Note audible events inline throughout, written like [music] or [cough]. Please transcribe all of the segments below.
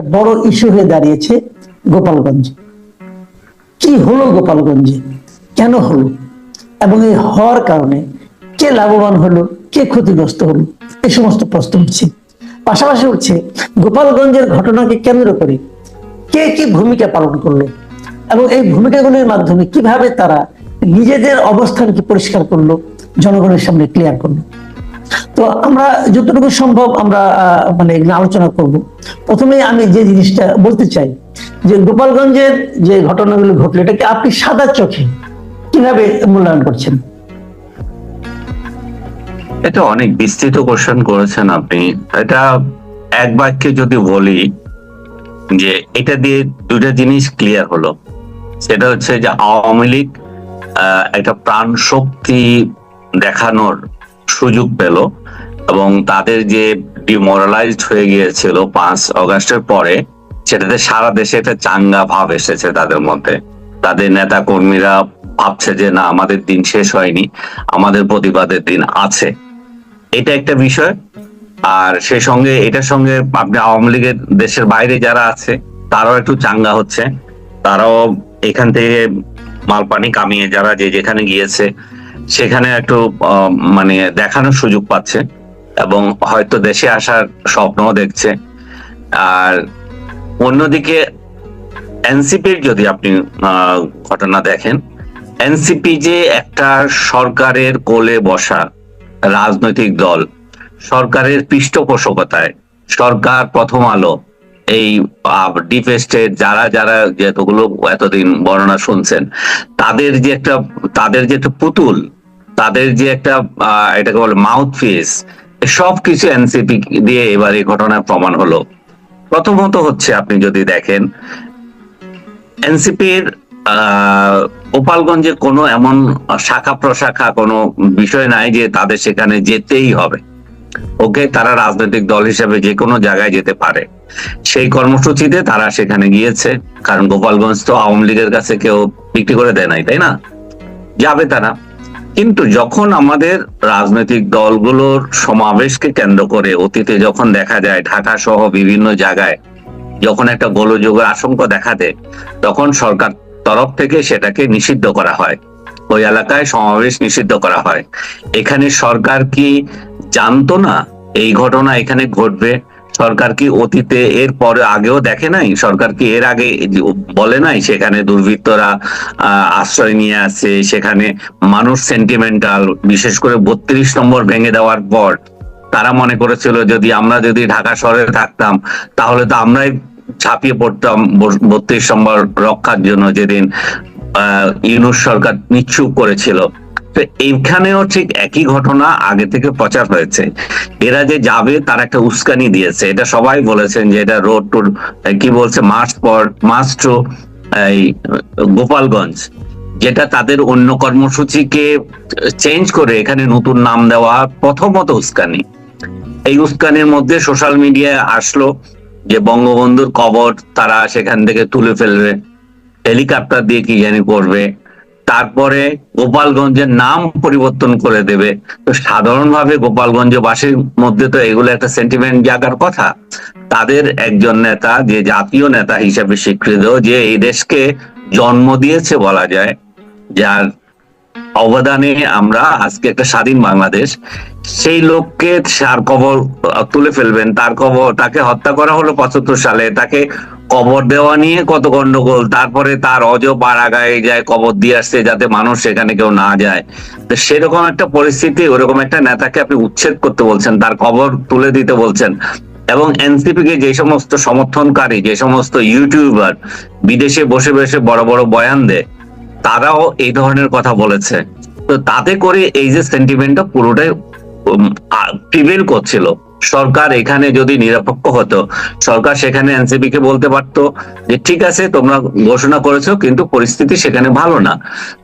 একটা বড় ইস্যু হয়ে দাঁড়িয়েছে গোপালগঞ্জ। কি হলো গোপালগঞ্জে? কেন হলো? এবং এই হওয়ার কারণে কে লাভবান হলো? কে ক্ষতিগ্রস্ত হলো? এই সমস্ত প্রশ্ন উঠছে। পাশাপাশি উঠছে, গোপালগঞ্জের ঘটনাকে কেন্দ্র করে কে কি ভূমিকা পালন করল? এবং এই ভূমিকাগুলির মাধ্যমে কীভাবে তারা নিজেদের অবস্থানকে পরিষ্কার করল? জনগণের সামনে ক্লিয়ার করল। তো আমরা যতটুকু সম্ভব আমরা মানে আলোচনা করব। প্রথমে আমি যে জিনিসটা বলতে চাই, যে গোপালগঞ্জের যে ঘটনাগুলো ঘটলো এটাকে আপনি সাদা চোখে কীভাবে মূল্যায়ন করছেন? এটা অনেক বিস্তৃত কোশ্চেন করেছেন আপনি। এটা এক বাক্যে যদি বলি, যে এটা দিয়ে দুটা জিনিস ক্লিয়ার হলো। সেটা হচ্ছে যে আওয়ামী লীগ একটা প্রাণ শক্তি দেখানোর সুযোগ পেল এবং তাদের যে ডিমোরালাইজড হয়ে গিয়েছিল পাঁচ অগাস্টের পরে, সেটাতে সারা দেশে একটা চাঙ্গা ভাব এসেছে তাদের মধ্যে। তাদের নেতা কর্মীরা ভাবছে যে, না, আমাদের দিন শেষ হয়নি, আমাদের প্রতিবাদের দিন আছে। এটা একটা বিষয়। আর সে সঙ্গে, এটার সঙ্গে আপনি আওয়ামী লীগের দেশের বাইরে যারা আছে, তারাও একটু চাঙ্গা হচ্ছে। তারাও এখান থেকে মালপানি কামিয়ে যারা যে যেখানে গিয়েছে সেখানে একটু মানে দেখানোর সুযোগ পাচ্ছে এবং হয়তো দেশে আসার স্বপ্নও দেখছে। আর অন্যদিকে এনসিপির যদি আপনি ঘটনা দেখেন, এনসিপি যে একটা সরকারের কোলে বসা রাজনৈতিক দল, সরকারের পৃষ্ঠপোষকতায়, সরকার প্রথম আলো, এই ডিপ স্টেট যারা যারা যেতগুলো এতদিন বর্ণনা শুনছেন, তাদের যে একটা, তাদের যে একটা পুতুল তাদের যে একটা এটাকে বলে মাউথ পিস সব কিছু এনসিপি দিয়ে এবার এই ঘটনার প্রমাণ হলো। প্রথমত হচ্ছে আপনি যদি দেখেন এনসিপির গোপালগঞ্জে কোনো এমন শাখা প্রশাখা কোনো বিষয় নাই যে তাদের সেখানে যেতেই হবে। ওকে, তারা রাজনৈতিক দল হিসেবে যে কোনো জায়গায় যেতে পারে। সেই কর্মসূচিতে তারা সেখানে গিয়েছে, কারণ গোপালগঞ্জ তো আওয়ামী লীগের কাছে কেউ বিক্রি করে দেয় নাই, তাই না? যাবে তারা। কিন্তু যখন আমাদের রাজনৈতিক দলগুলোর সমাবেশকে কেন্দ্র করে অতীতে যখন দেখা যায় ঢাকা সহ বিভিন্ন জায়গায় যখন একটা গোলযোগের আশঙ্কা দেখা দেয়, তখন সরকার তরফ থেকে সেটাকে নিষিদ্ধ করা হয়। ওই এলাকায় সমাবেশ নিষিদ্ধ করা হয়। এখানে সরকার কি জানতো না এই ঘটনা এখানে ঘটবে? সরকার কি অতীতে এর পরে আগেও দেখে নাই? সরকার কি এর আগে বলে নাই সেখানে দুর্বৃত্তরা আশ্রয় নিয়ে আছে সেখানে মানুষ সেন্টিমেন্টাল বিশেষ করে বত্রিশ নম্বর ভেঙে দেওয়ার পর তারা মনে করেছিল যদি আমরা যদি ঢাকা শহরে থাকতাম, তাহলে তো আমরাই ছাপিয়ে পড়তাম বত্রিশ নম্বর রক্ষার জন্য যেদিন ইউনুস সরকার নিচ্ছুক করেছিল। তো এইখানেও ঠিক একই ঘটনা আগে থেকে প্রচার হয়েছে। এরা যে যাবে, তার একটা উস্কানি দিয়েছে। এটা সবাই বলেছেন যে এটা রোড টু কি বলছে মার্চ পর মার্চ টু এই, গোপালগঞ্জ, যেটা তাদের অন্য কর্মসূচিকে চেঞ্জ করে এখানে নতুন নাম দেওয়া প্রথমত উস্কানি। এই উস্কানির মধ্যে সোশ্যাল মিডিয়ায় আসলো যে বঙ্গবন্ধুর কবর তারা সেখান থেকে তুলে ফেলবে। হেলিকপ্টার দিয়ে কি জানি করবে। তারপরে গোপালগঞ্জের নাম পরিবর্তন করে দেবে। তো সাধারণভাবে গোপালগঞ্জবাসীর মধ্যে তো এগুলো একটা সেন্টিমেন্ট জাগার কথা। তাদের একজন নেতা, যে জাতীয় নেতা হিসেবে স্বীকৃত, যে এই দেশকে জন্ম দিয়েছে বলা যায়, যার অবদানে আমরা আজকে একটা স্বাধীন বাংলাদেশ, সেই লোককে তার কবর তুলে ফেলবেন। তার কবর তাকে হত্যা করা হলো পঁচাত্তর সালে। তাকে কবর দেওয়া নিয়ে কত গন্ডগোল। তারপরে তার অজ পাড়াগায় যায়, কবর দিয়ে আসছে যাতে মানুষ সেখানে কেউ না যায়। তো সেরকম একটা পরিস্থিতি, ওরকম একটা নেতাকে আপনি উচ্ছেদ করতে বলছেন, তার কবর তুলে দিতে বলছেন। এবং এনসিপি কে যে সমস্ত সমর্থনকারী, যে সমস্ত ইউটিউবার বিদেশে বসে বসে বড় বড় বয়ান দেয়, তারাও এই ধরনের কথা বলেছে। তো তাতে করে এই যে সেন্টিমেন্টটা পুরোটাই প্রিভেল করছিল। সরকার এখানে যদি নিরপেক্ষ হতো, সরকার সেখানে এনসিপি কে বলতে পারতো যে, ঠিক আছে, তোমরা ঘোষণা করেছ, কিন্তু পরিস্থিতি সেখানে ভালো না।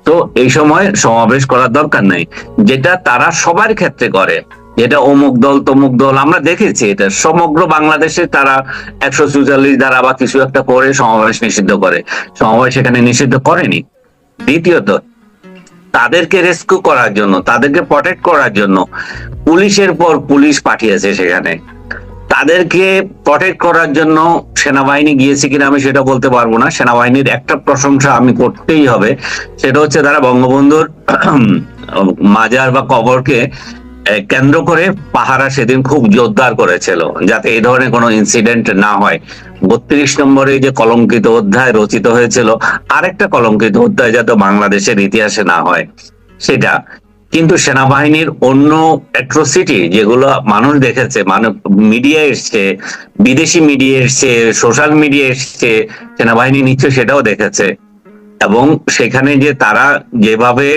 তো এই সময় সমাবেশ করার দরকার নেই। যেটা তারা সবার ক্ষেত্রে করে, যেটা অমুক দল, তমুক দল, আমরা দেখেছি এটা। সমগ্র বাংলাদেশে তারা একশো চুয়াল্লিশ দ্বারা বা কিছু একটা করে সমাবেশ নিষিদ্ধ করে। সমাবেশ এখানে নিষিদ্ধ করেনি। দ্বিতীয়ত তাদেরকে রেস্কিউ করার জন্য, তাদেরকে প্রটেক্ট করার জন্য পুলিশের পর পুলিশ পাঠিয়েছে সেখানে। তাদেরকে প্রটেক্ট করার জন্য সেনাবাহিনী গিয়েছে কিনা আমি সেটা বলতে পারব না। সেনাবাহিনীর একটা প্রশংসা আমি করতেই হবে। সেটা হচ্ছে তারা বঙ্গবন্ধুর [clears throat] মাজার বা কবরকে কেন্দ্র করে পাহারা সেদিন খুব জোরদার করেছিল, যাতে এই ধরনের কোনো ইনসিডেন্ট না হয়। বত্রিশ নম্বরে যে কলঙ্কিত অধ্যায় রচিত হয়েছিল, আরেকটা কলঙ্কিত অধ্যায় যাতে বাংলাদেশের ইতিহাসে না হয়, সেটা কিন্তু সেনাবাহিনীর অন্য অ্যাট্রোসিটি যেগুলো মানুষ দেখেছে মানে মিডিয়া এসছে, বিদেশি মিডিয়া এসছে সোশ্যাল মিডিয়া এসছে, সেনাবাহিনী নিশ্চয় সেটাও দেখেছে। এবং সেখানে যে তারা যেভাবে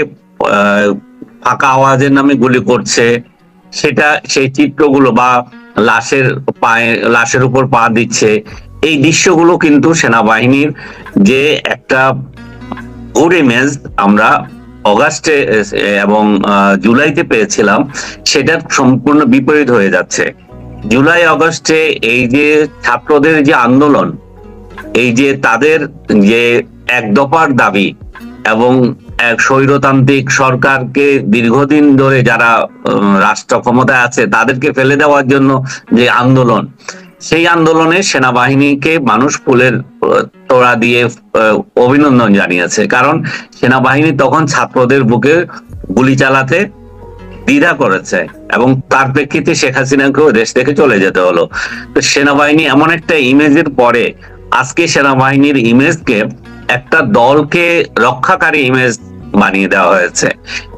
ফাঁকা আওয়াজের নামে গুলি করছে, সেটা সেই চিত্রগুলো বা লাশের পায়ে, লাশের উপর পা দিচ্ছে। এই দৃশ্যগুলো কিন্তু সেনাবাহিনীর যে একটা গুড ইমেজ আমরা অগাস্টে এবং জুলাইতে পেয়েছিলাম, সেটার সম্পূর্ণ বিপরীত হয়ে যাচ্ছে। জুলাই আগস্টে এই যে ছাত্রদের যে আন্দোলন, এই যে তাদের যে এক দফার দাবি এবং এক স্বৈরতান্ত্রিক সরকারকে দীর্ঘদিন ধরে যারা রাষ্ট্র ক্ষমতায় আছে, তাদেরকে ফেলে দেওয়ার জন্য যে আন্দোলন, সেই আন্দোলনে সেনাবাহিনীকে মানুষ ফুলের তোড়া দিয়ে অভিনন্দন জানিয়েছে। কারণ সেনাবাহিনী তখন ছাত্রদের বুকে গুলি চালাতে দ্বিধা করেছে এবং তার প্রেক্ষিতে শেখ হাসিনাকেও দেশ থেকে চলে যেতে হলো। তো সেনাবাহিনী এমন একটা ইমেজের পরে আজকে সেনাবাহিনীর ইমেজকে একটা দলকে রক্ষাকারী ইমেজ বানিয়ে দেওয়া হয়েছে।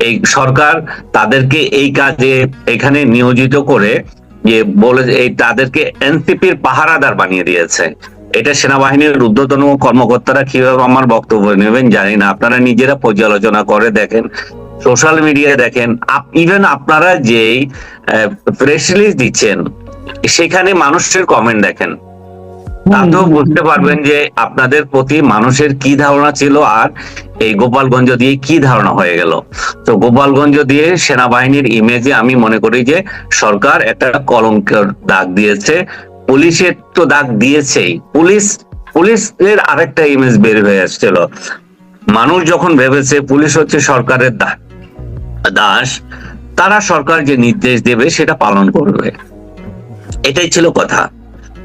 এই সরকার তাদেরকে এই কাজে এখানে নিয়োজিত করে যে বলে এই তাদেরকে এনসিপির পাহারাদার বানিয়ে দিয়েছে। এটা সেনাবাহিনীর ঊর্ধ্বতন কর্মকর্তারা কীভাবে আমার বক্তব্য নেবেন জানি না। আপনারা নিজেরা পর্যালোচনা করে দেখেন, সোশ্যাল মিডিয়ায় দেখেন ইভেন আপনারা যেই প্রেস রিলিজ দিচ্ছেন, সেখানে মানুষের কমেন্ট দেখেন। তাতেও বুঝতে পারবেন যে আপনাদের প্রতি মানুষের কি ধারণা ছিল আর এই গোপালগঞ্জ দিয়ে কি ধারণা হয়ে গেল। তো গোপালগঞ্জ দিয়ে সেনাবাহিনীর ইমেজে আমি মনে করি যে সরকার একটা কলঙ্কের দাগ দিয়েছে, পুলিশের তো দাগ দিয়েছেই। পুলিশ, পুলিশের আরেকটা ইমেজ বের হয়ে আসছিল। মানুষ যখন ভেবেছে পুলিশ হচ্ছে সরকারের দাস, তারা সরকার যে নির্দেশ দেবে সেটা পালন করবে। এটাই ছিল কথা।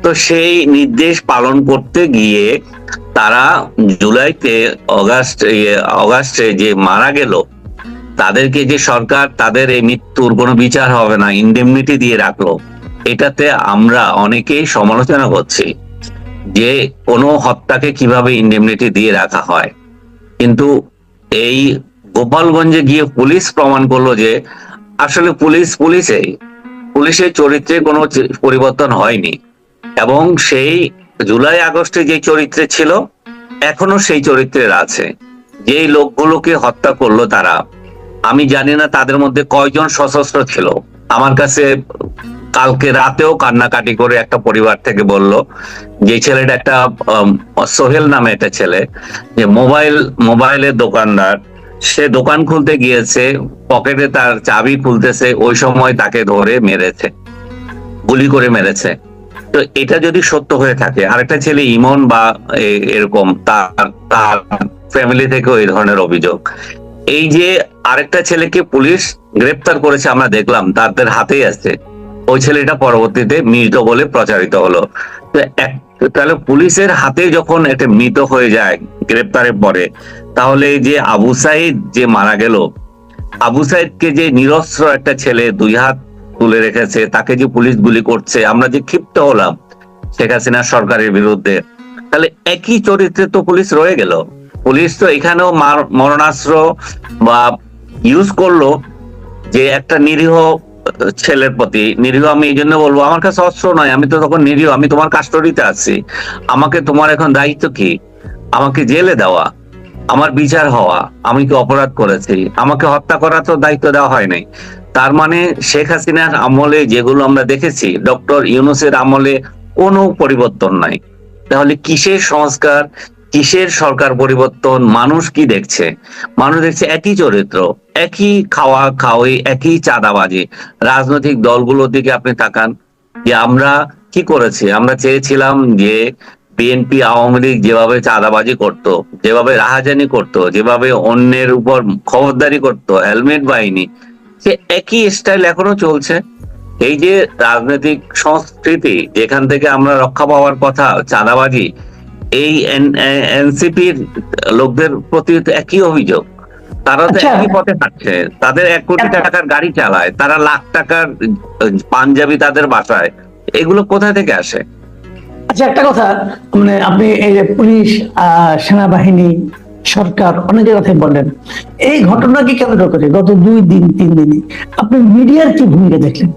তো সেই নির্দেশ পালন করতে গিয়ে তারা জুলাইতে অগাস্ট ইয়ে, অগাস্টে যে মারা গেল তাদেরকে যে সরকার তাদের এই মৃত্যুর কোনো বিচার হবে না ইন্ডেমনিটি দিয়ে রাখল এটাতে আমরা অনেকেই সমালোচনা করছি যে কোনো হত্যাকে কীভাবে ইন্ডেমনিটি দিয়ে রাখা হয়। কিন্তু এই গোপালগঞ্জে গিয়ে পুলিশ প্রমাণ করল যে আসলে পুলিশ পুলিশেই পুলিশের চরিত্রে কোনো পরিবর্তন হয়নি। এবং সেই জুলাই আগস্টে যে চরিত্রে ছিল, এখনও সেই চরিত্রের আছে। যেই লোকগুলোকে হত্যা করল তারা, আমি জানি না তাদের মধ্যে কয়জন সশস্ত্র ছিল। আমার কাছে কালকে রাতেও কান্নাকাটি করে একটা পরিবার থেকে বলল, যে ছেলেটা একটা সোহেল নামে একটা ছেলে, যে মোবাইল, মোবাইলের দোকানদার, সে দোকান খুলতে গিয়েছে, পকেটে তার চাবি খুলতেছে, ওই সময় তাকে ধরে মেরেছে, গুলি করে মেরেছে। তো এটা যদি সত্য হয়ে থাকে, আরেকটা ছেলে ইমন বা এরকম, তার তার ফ্যামিলি থেকেও এই ধরনের অভিযোগ। এই যে আরেকটা ছেলেকে পুলিশ গ্রেপ্তার করেছে, আমরা দেখলাম তাদের হাতেই আছে। ওই ছেলেটা পরবর্তীতে মৃত বলে প্রচারিত হলো। তো এক- তাহলে পুলিশের হাতে যখন একটা মৃত হয়ে যায়, গ্রেপ্তারের পরে, তাহলে যে আবু সাইদ যে মারা গেল, আবু সাইদকে যে নিরস্ত্র একটা ছেলে দুই হাত তুলে রেখেছে, তাকে যে পুলিশ গুলি করছে, আমরা যে ক্ষিপ্ত হলাম শেখ হাসিনা সরকারের বিরুদ্ধে, তাহলে একই চরিত্রে তো পুলিশ রয়ে গেল। পুলিশ তো এখানেও মরণাস্ত্র বা ইউজ করল যে একটা নিরীহ ছেলের প্রতি। নিরীহ আমি এই জন্য বলব, আমার কাছে অস্ত্র নয়, আমি তো তখন নিরীহ, আমি তোমার কাস্টডিতে আছি। আমাকে তোমার এখন দায়িত্ব কি? আমাকে জেলে দেওয়া, আমার বিচার হওয়া, আমি কি অপরাধ করেছি? আমাকে হত্যা করার তো দায়িত্ব দেওয়া হয় নাই। তার মানে শেখ হাসিনার আমলে যেগুলো আমরা দেখেছি, ডক্টর ইউনুসের আমলে কোনো পরিবর্তন নাই। তাহলে কিসের সংস্কার, কিসের সরকার পরিবর্তন, মানুষ কি দেখছে? মানুষ দেখছে একই চরিত্র, একই খাওয়া খাওয়াই একই চাঁদাবাজি। রাজনৈতিক দলগুলোর দিকে আপনি তাকান যে আমরা কি করেছি? আমরা চেয়েছিলাম যে বিএনপি আওয়ামী লীগ যেভাবে চাঁদাবাজি করত, যেভাবে রাহাজানি করত, যেভাবে অন্যের উপর খবরদারি করত, হেলমেট বাহিনী সে একই স্টাইল এখনও চলছে। এই যে রাজনৈতিক সংস্কৃতি যেখান থেকে আমরা রক্ষা পাওয়ার কথা চাঁদাবাজি এই এনসিপির লোকদের প্রতি একই অভিযোগ। তারা তো আচ্ছা। একই পথে হাঁটছে তাদের এক কোটি টাকার গাড়ি চালায় তারা লাখ টাকার পাঞ্জাবি তাদের বাসায়। এগুলো কোথা থেকে আসে? আচ্ছা একটা কথা। মানে আপনি এই যে পুলিশ আহ, সেনাবাহিনী সরকার অনেকের কথাই বললেন এই ঘটনাকে কেন্দ্র করে গত দুই দিন তিন দিনে আপনি মিডিয়ার কি ভূমিকা দেখলেন?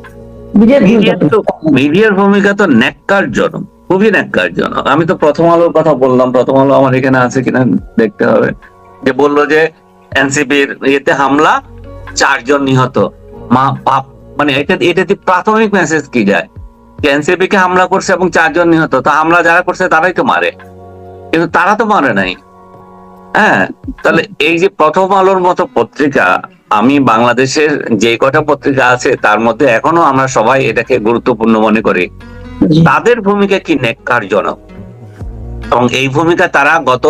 মিডিয়ার ভূমিকা তো মিডিয়ার ভূমিকা তো ন্যাক্কারজনক খুবই ন্যাক্কারজনক। আমি তো প্রথম আলোর কথা বললাম প্রথম আলো আমার এখানে আছে কিনা দেখতে হবে। যে বলল যে এনসিপির ইয়েতে হামলা চারজন নিহত। মা বাপ মানে এটা এটাতে প্রাথমিক মেসেজ কি যায়? যে এনসিপি কে হামলা করছে এবং চারজন নিহত তো হামলা যারা করছে তারাই তো মারে। কিন্তু তারা তো মারে নাই। হ্যাঁ তাহলে এই যে প্রথম আলোর মতো পত্রিকা আমি বাংলাদেশের যে কটা পত্রিকা আছে তার মধ্যে এখনও আমরা সবাই এটাকে গুরুত্বপূর্ণ মনে করি। তাদের ভূমিকা কি নেককারজনক এবং এই ভূমিকা তারা গত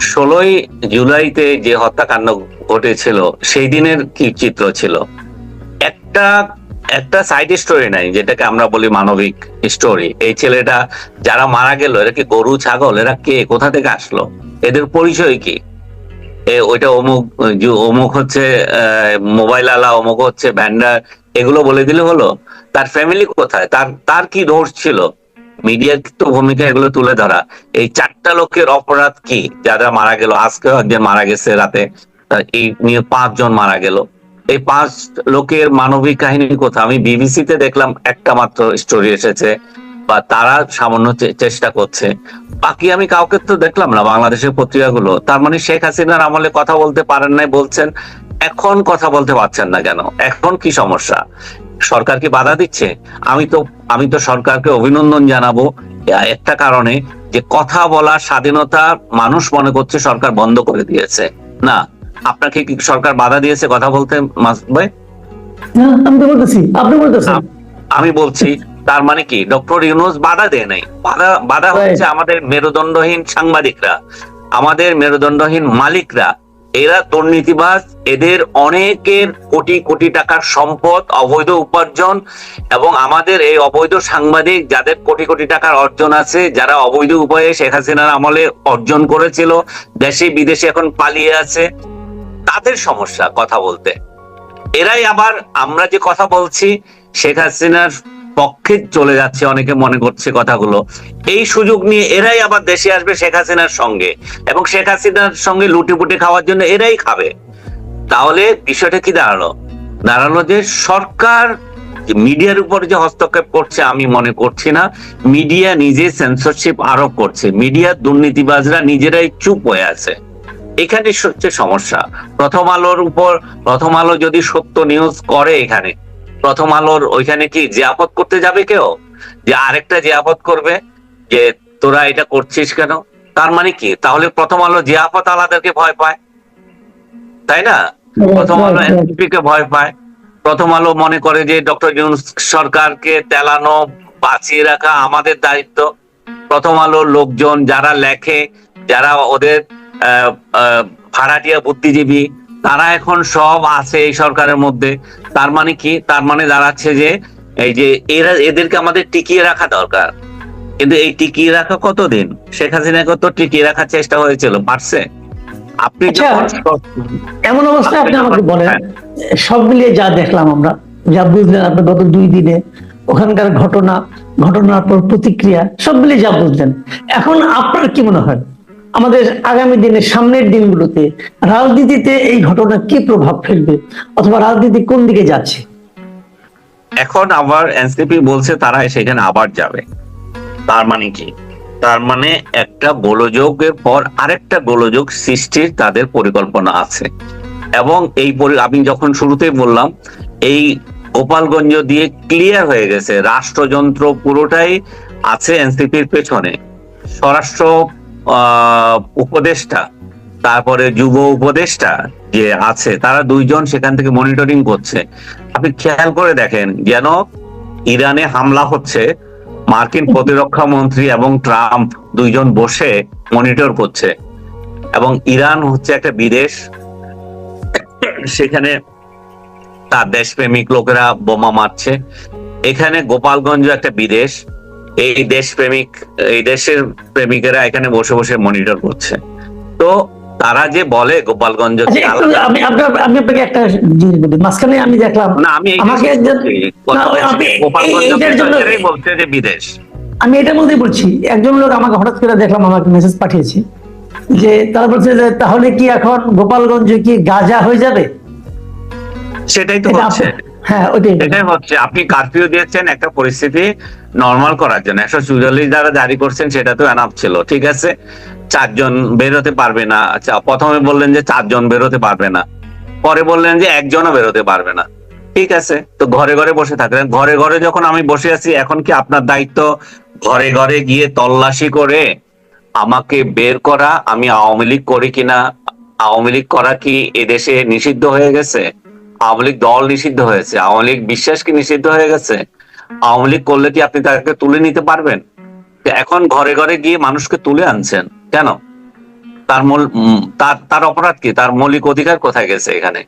ষোলোই জুলাইতে যে হত্যাকাণ্ড ঘটেছিল সেই দিনের কি চিত্র ছিল? একটা একটা সাইড স্টোরি নাই যেটাকে আমরা বলি মানবিক স্টোরি এই ছেলেটা যারা মারা গেল এরা কি গরু ছাগল এরা কে কোথা থেকে আসলো? এদের পরিচয় কি? ওইটা অমুক অমুক হচ্ছে মোবাইল আলা, অমুক হচ্ছে ভ্যান্ডার এগুলো বলে দিলে হলো। তার ফ্যামিলি কোথায়? তার তার কি দোষ ছিল? মিডিয়ার তো ভূমিকা এগুলো তুলে ধরা? এই চারটা লোকের অপরাধ কি? যারা মারা গেল, আজকেও একজন মারা গেছে রাতে। এই নিয়ে পাঁচজন মারা গেল। এই পাঁচ লোকের মানবিক কাহিনী কোথায়? আমি বিবিসিতে দেখলাম একটা মাত্র স্টোরি এসেছে, বা তারা সামান্য চেষ্টা করছে। বাকি আমি কাউকে তো দেখলাম না বাংলাদেশের পত্রিকাগুলো। তার মানে শেখ হাসিনার আমলে কথা বলতে পারেন নাই বলছেন এখন কথা বলতে পারছেন না কেন? এখন কি সমস্যা? সরকার কি বাধা দিচ্ছে? আমি তো আমি তো সরকারকে অভিনন্দন জানাব একটা কারণে যে কথা বলার স্বাধীনতা মানুষ মনে করছে সরকার বন্ধ করে দিয়েছে। না আপনাকে কি সরকার বাধা দিয়েছে কথা বলতে ভাই? আমি তো বলতেছি। আপনি বলতেছেন। আমি বলছি তার মানে কি? ডক্টর ইউনুস বাধা দেয় নাই। বাধা বাধা হচ্ছে আমাদের মেরুদণ্ডহীন সাংবাদিকরা আমাদের মেরুদণ্ডহীন মালিকরা। এরা দুর্নীতিবাজ এদের অনেকের কোটি কোটি টাকার সম্পদ অবৈধ উপার্জন এবং আমাদের এই অবৈধ সাংবাদিক যাদের কোটি কোটি টাকার অর্জন আছে যারা অবৈধ উপায়ে শেখ হাসিনার আমলে অর্জন করেছিল দেশে বিদেশে এখন পালিয়ে আছে তাদের সমস্যা কথা বলতে। এরাই আবার আমরা যে কথা বলছি শেখ হাসিনার পক্ষে চলে যাচ্ছে, অনেকে মনে করছে কথাগুলো। এই সুযোগ নিয়ে এরাই আবার দেশে আসবে শেখ হাসিনার সঙ্গে। এবং শেখ হাসিনার সঙ্গে লুটিপুটি খাওয়ার জন্য এরাই খাবে। তাহলে বিষয়টা কি দাঁড়াল? দাঁড়াল যে সরকার মিডিয়ার উপর যে হস্তক্ষেপ করছে, আমি মনে করছি না। মিডিয়া নিজে সেন্সরশিপ আরোপ করছে। মিডিয়ার দুর্নীতিবাজরা নিজেরাই চুপ হয়ে আছে। এখানে হচ্ছে সমস্যা। প্রথম আলোর উপর, প্রথম আলো যদি সত্য নিউজ করে এখানে প্রথম আলোর ওইখানে কি জিয়াপত করতে যাবে কেউ? যে আরেকটা জিয়াপত করবে যে তোরা এটা করছিস কেন? তার মানে কি? তাহলে প্রথম আলো জিয়াপত আলাদাকে ভয় পায়। তাই না? প্রথম আলো এনসিপি কে ভয় পায়। প্রথম আলো মনে করে যে ডক্টর ইউনুস সরকারকে তেলানো বাঁচিয়ে রাখা আমাদের দায়িত্ব। প্রথম আলো লোকজন যারা লেখে যারা ওদের আহ, আহ, ভাড়াটিয়া বুদ্ধিজীবী তারা এখন সব আছে এই সরকারের মধ্যে। তার মানে কি? তার মানে দাঁড়াচ্ছে যে এই যে এরা এদেরকে আমাদের টিকিয়ে রাখা দরকার। কিন্তু এই টিকিয়ে রাখা কতদিন? শেখ হাসিনাকে তো টিকিয়ে রাখার চেষ্টা হয়েছিল পারছে? আপনি আচ্ছা। এমন অবস্থায় আপনি আমাকে বলেন হ্যাঁ। সব মিলিয়ে যা দেখলাম আমরা যা বুঝলেন আপনি গত দুই দিনে ওখানকার ঘটনা ঘটনার পর প্রতিক্রিয়া সব মিলিয়ে যা বুঝলেন। এখন আপনার কি মনে হয়? আমাদের আগামী দিনে সামনের দিনগুলোতে রাজনীতিতে এই ঘটনা কি প্রভাব ফেলবে? অথবা রাজনীতি কোন দিকে যাচ্ছে? এখন আবার এনসিপি বলছে তারা সেখানে আবার যাবে। তার মানে কি? তার মানে একটা গোলযোগের পর আরেকটা গোলযোগ সৃষ্টির তাদের পরিকল্পনা আছে। এবং এই আমি যখন শুরুতেই বললাম, এই গোপালগঞ্জ দিয়ে ক্লিয়ার হয়ে গেছে, রাষ্ট্রযন্ত্র পুরোটাই আছে এনসিপির পেছনে। স্বরাষ্ট্র উপদেষ্টা তারপরে যুব উপদেষ্টা যে আছে তারা দুইজন সেখান থেকে মনিটরিং করছে। আপনি খেয়াল করে দেখেন যেন ইরানে হামলা হচ্ছে মার্কিন প্রতিরক্ষা মন্ত্রী এবং ট্রাম্প দুইজন বসে মনিটর করছে। এবং ইরান হচ্ছে একটা বিদেশ সেখানে তার দেশপ্রেমিক লোকেরা বোমা মারছে। এখানে গোপালগঞ্জ একটা বিদেশ এই দেশ প্রেমিক এই দেশের প্রেমিকেরা এখানে বসে বসে মনিটর করছে। তো তারা যে বলে গোপালগঞ্জ আচ্ছা, আমি আপনাকে একটা জিনিস বলি। মাঝখানে আমি দেখলাম না আমি আমাকে গোপালগঞ্জ বলছে যে বিদেশ। আমি এটার মধ্যেই বলছি একজন লোক আমাকে হঠাৎ করে দেখলাম আমাকে মেসেজ পাঠিয়েছে যে তারা বলছে যে তাহলে কি এখন গোপালগঞ্জে কি গাজা হয়ে যাবে? সেটাই তো এটা হচ্ছে। হ্যাঁ আপনি কারফিউ দিয়েছেন একটা পরিস্থিতি নর্মাল করার জন্য। একশো চুয়াল্লিশ দ্বারা জারি করছেন, সেটা তো এনাফ ছিল, ঠিক আছে? চারজন বেরোতে পারবে না। আচ্ছা প্রথমে বললেন যে চারজন বেরোতে পারবে না। পরে বললেন যে একজনও বেরোতে পারবে না। ঠিক আছে? তো ঘরে ঘরে বসে থাকলেন। ঘরে ঘরে যখন আমি বসে আছি, এখন কি আপনার দায়িত্ব? ঘরে ঘরে গিয়ে তল্লাশি করে আমাকে বের করা, আমি আওয়ামী লীগ করি কিনা? আওয়ামী লীগ করা কি এদেশে নিষিদ্ধ হয়ে গেছে? আওয়ামী লীগ দল নিষিদ্ধ হয়েছে। আওয়ামী লীগ বিশ্বাস কি নিষিদ্ধ হয়ে গেছে? আওয়ামী লীগ করলে কি আপনি তাকে তুলে নিতে পারবেন? এখন ঘরে ঘরে গিয়ে মানুষকে তুলে আনছেন, কেন? তার মূল তার তার অপরাধ কি? তার মৌলিক অধিকার কোথায় গেছে এখানে?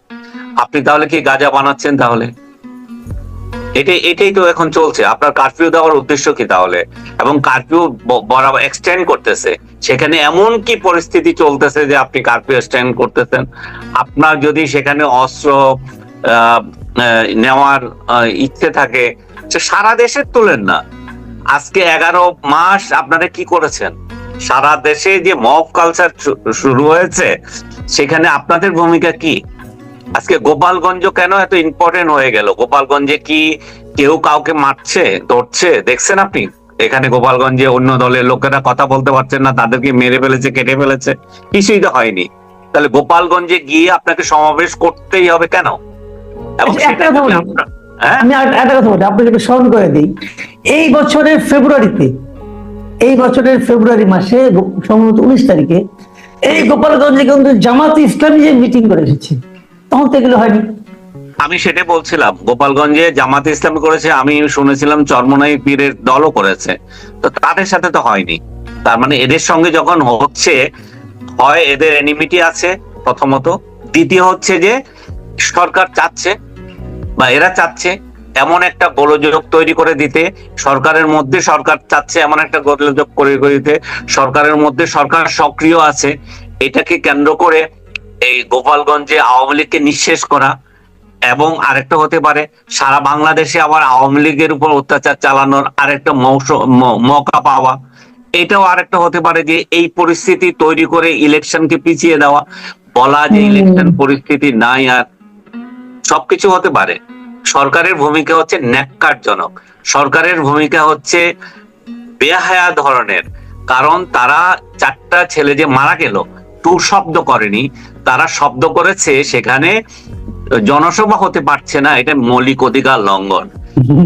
আপনি তাহলে কি গাজা বানাচ্ছেন তাহলে? এটাই এটাই তো এখন চলছে। আপনার কারফিউ দেওয়ার উদ্দেশ্য কি তাহলে? এবং কারফিউ বরাবর এক্সটেন্ড করতেছে। সেখানে এমন কি পরিস্থিতি চলতেছে যে আপনি কারফিউ এক্সটেন্ড করতেছেন? আপনার যদি সেখানে অস্ত্র নেওয়ার ইচ্ছে থাকে। সারা দেশের তুলেন না। আজকে এগারো মাস আপনারা কি করেছেন? সারা দেশে যে মব কালচার শুরু হয়েছে, সেখানে আপনাদের ভূমিকা কি? আজকে গোপালগঞ্জ কেন এত ইম্পর্টেন্ট হয়ে গেল? গোপালগঞ্জে কি কেউ কাউকে মারছে, ধরছে? দেখছেন আপনি? এখানে গোপালগঞ্জে অন্য দলের লোকেরা কথা বলতে পারছেন না, তাদেরকে মেরে ফেলেছে, কেটে ফেলেছে। কিছুই তো হয়নি। তাহলে গোপালগঞ্জে গিয়ে আপনাকে সমাবেশ করতেই হবে কেন? আমি আর একটা কথা বলি আপনাকে স্মরণ করে দিই। এই বছরের ফেব্রুয়ারিতে এই বছরের ফেব্রুয়ারি মাসে সম্ভবত উনিশ তারিখে এই গোপালগঞ্জে কিন্তু জামাত ইসলামী যে মিটিং করে এসেছে তখন তো এগুলো হয়নি। আমি সেটাই বলছিলাম গোপালগঞ্জে জামাত ইসলাম করেছে আমি শুনেছিলাম চরমনাই পীরের দলও করেছে। তো তাদের সাথে তো হয়নি। তার মানে এদের সঙ্গে যখন হচ্ছে হয় এদের এনিমিটি আছে প্রথমত। দ্বিতীয় হচ্ছে যে সরকার চাচ্ছে বা এরা চাচ্ছে এমন একটা গোলযোগ তৈরি করে দিতে সরকারের মধ্যে সরকার চাচ্ছে এমন একটা গোলযোগ করে দিতে সরকারের মধ্যে সরকার সক্রিয় আছে এটাকে কেন্দ্র করে এই গোপালগঞ্জে আওয়ামী লীগকে নিঃশেষ করা এবং আরেকটা হতে পারে সারা বাংলাদেশে আবার আওয়ামী লীগের উপর অত্যাচার চালানোর আরেকটা মৌকা পাওয়া। এটাও আরেকটা হতে পারে যে এই পরিস্থিতি তৈরি করে ইলেকশনকে পিছিয়ে দেওয়া। বলা যে ইলেকশন পরিস্থিতি নাই আর সবকিছু হতে পারে। সরকারের ভূমিকা হচ্ছে ন্যাক্কারজনক। সরকারের ভূমিকা হচ্ছে বেহায়া ধরনের। কারণ তারা চারটা ছেলে যে মারা গেল, টু শব্দ করেনি। তারা শব্দ করেছে সেখানে জনসভা হতে পারছে না, এটা মৌলিক অধিকার লঙ্ঘন।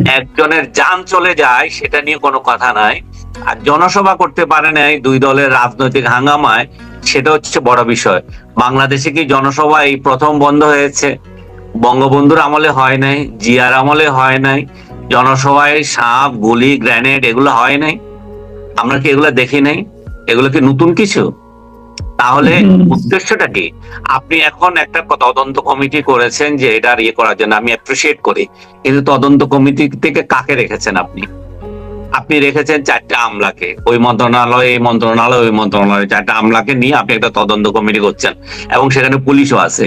একজনের যান চলে যায়, সেটা নিয়ে কোনো কথা নাই। আর জনসভা করতে পারে নাই দুই দলের রাজনৈতিক হাঙ্গামায়, সেটা হচ্ছে বড় বিষয়। বাংলাদেশে কি জনসভা এই প্রথম বন্ধ হয়েছে? বঙ্গবন্ধুর আমলে হয় নাই জিয়ার আমলে হয় নাই জনসভায় সাপ গুলি গ্রেনেড এগুলো হয় নাই। আমরা কি এগুলো দেখি নাই? এগুলো কি নতুন কিছু? তাহলে উদ্দেশ্যটা কি? আপনি এখন একটা তদন্ত কমিটি করেছেন যে এটা ইয়ে করার জন্য আমি অ্যাপ্রিসিয়েট করি। কিন্তু তদন্ত কমিটি থেকে কাকে রেখেছেন আপনি? আপনি রেখেছেন চারটা আমলাকে। ওই মন্ত্রণালয়, এই মন্ত্রণালয়, ওই মন্ত্রণালয়। চারটা আমলাকে নিয়ে আপনি একটা তদন্ত কমিটি করছেন এবং সেখানে পুলিশও আছে।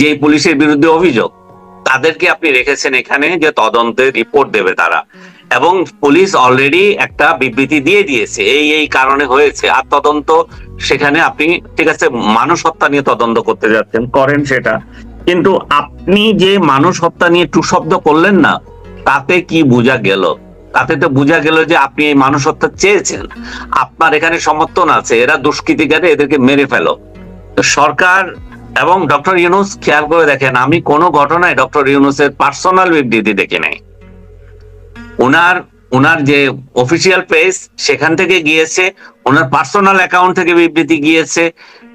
যে পুলিশের বিরুদ্ধে অভিযোগ, তাদেরকে আপনি রেখেছেন এখানে যে তদন্তের রিপোর্ট দেবে তারা। এবং পুলিশ অলরেডি একটা বিবৃতি দিয়ে দিয়েছে, এই এই কারণে হয়েছে। আর তদন্ত সেখানে আপনি, ঠিক আছে মানুষ হত্যা নিয়ে তদন্ত করতে যাচ্ছেন, করেন সেটা। কিন্তু আপনি যে মানুষ হত্যা নিয়ে টু শব্দ করলেন না, তাতে কি বোঝা গেল? তাতে তো বোঝা গেল যে আপনি এই মানুষ হত্যা চেয়েছেন। আপনার এখানে সমর্থন আছে, এরা দুষ্কৃতিকারী এদেরকে মেরে ফেলো। তো সরকার এবং ডক্টর ইউনুস খেয়াল করে দেখেন, আমি কোনো ঘটনায় ডক্টর ইউনুসের পার্সোনাল বিবৃতি দেখি নাই। ওনার ওনার যে অফিসিয়াল পেজ, সেখান থেকে গিয়েছে ওনার পার্সোনাল অ্যাকাউন্ট থেকে বিবৃতি গিয়েছে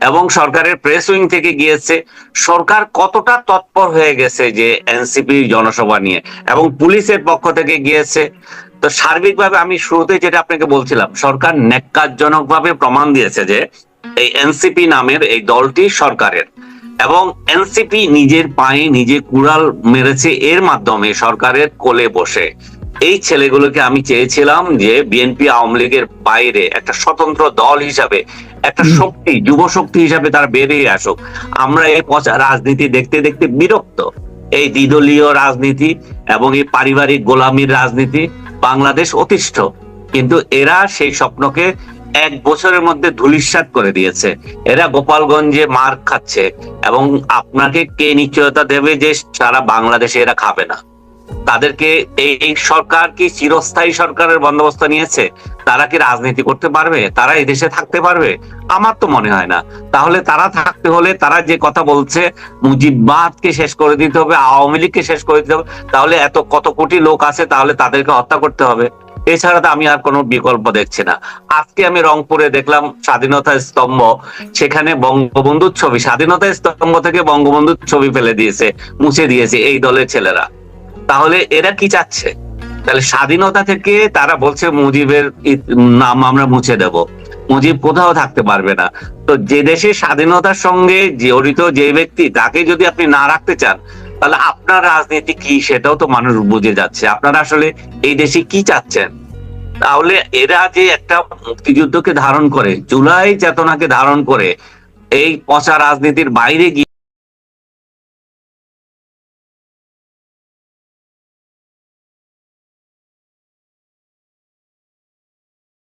এবং সরকারের প্রেস উইং থেকে গিয়েছে। সরকার কতটা তৎপর হয়ে গেছে যে এনসিপি জনসভা নিয়ে এবং পুলিশের পক্ষ থেকে গিয়েছে। তো সার্বিকভাবে আমি শুরুতে যেটা আপনাকে বলছিলাম সরকার ন্যাক্কারজনকভাবে প্রমাণ দিয়েছে যে এই এনসিপি নামের এই দলটি সরকারের। এবং এনসিপি নিজের পায়ে নিজে কুড়াল মেরেছে এর মাধ্যমে সরকারের কোলে বসে। এই ছেলেগুলোকে আমি চেয়েছিলাম যে বিএনপি আওয়ামী লীগের বাইরে একটা স্বতন্ত্র দল হিসাবে একটা শক্তি যুব শক্তি হিসাবে তারা বেরিয়ে আসুক। আমরা এই পচা রাজনীতি দেখতে দেখতে বিরক্ত। এই দ্বিদলীয় রাজনীতি এবং এই পারিবারিক গোলামির রাজনীতি বাংলাদেশ অতিষ্ঠ। কিন্তু এরা সেই স্বপ্নকে এক বছরের মধ্যে ধুলিস্বাত করে দিয়েছে। এরা গোপালগঞ্জে মার খাচ্ছে এবং আপনাকে কে নিশ্চয়তা দেবে যে সারা বাংলাদেশে এরা খাবে না। তাদেরকে এই সরকার কি চিরস্থায়ী সরকারের বন্দোবস্ত নিয়েছে? তারা কি রাজনীতি করতে পারবে? তারা এই দেশে থাকতে পারবে? আমার তো মনে হয় না। তাহলে তারা থাকতে হলে তারা যে কথা বলছে, মুজিববাদকে শেষ করে দিতে হবে, আওয়ামী লীগকে শেষ করে দিতে হবে, তাহলে এত, কত কোটি লোক আছে, তাহলে তাদেরকে হত্যা করতে হবে। এছাড়া তো আমি আর কোনো বিকল্প দেখছি না। আজকে আমি রংপুরে দেখলাম স্বাধীনতা স্তম্ভ, সেখানে বঙ্গবন্ধুর ছবি, স্বাধীনতা স্তম্ভ থেকে বঙ্গবন্ধুর ছবি ফেলে দিয়েছে, মুছে দিয়েছে এই দলের ছেলেরা। তাহলে এরা কি চাচ্ছে? তাহলে স্বাধীনতা থেকে তারা বলছে মুজিবের নাম আমরা মুছে দেব। মুজিব কোথাও থাকতে পারবে না। তো যে দেশে স্বাধীনতার সঙ্গে জড়িত যে ব্যক্তি, তাকে যদি আপনি না রাখতে চান, তাহলে আপনার রাজনীতি কি সেটাও তো মানুষ বুঝে যাচ্ছে। আপনারা আসলে এই দেশে কি চাচ্ছেন? তাহলে এরা যে একটা মুক্তিযুদ্ধকে ধারণ করে, জুলাই চেতনাকে ধারণ করে, এই পচা রাজনীতির বাইরে গিয়ে